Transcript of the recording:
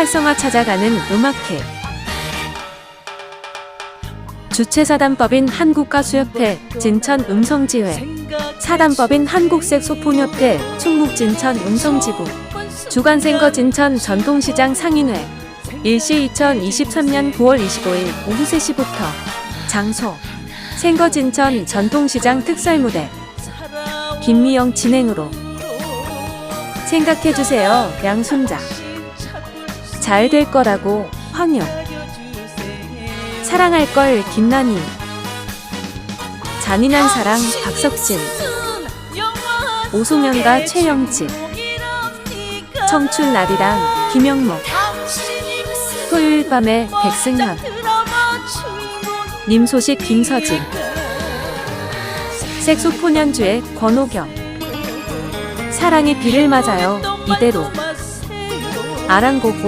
활성화 찾아가는 음악회. 주최사단법인 한국가수협회 진천 음성지회. 사단법인 한국색소폰협회 충북진천 음성지부 주간생거 진천 전통시장 상인회. 일시 2023년 9월 25일 오후 3시부터. 장소. 생거 진천 전통시장 특설무대. 김미영 진행으로. 생각해주세요 양순자 잘 될 거라고 황영 사랑할 걸 김난희. 잔인한 사랑 박석진. 오송현과 최영지 청춘 나비랑 김영목. 토요일 밤에 백승현. 님 소식 김서진. 색소폰 연주의 권호경. 사랑의 비를 맞아요 이대로. 아랑고고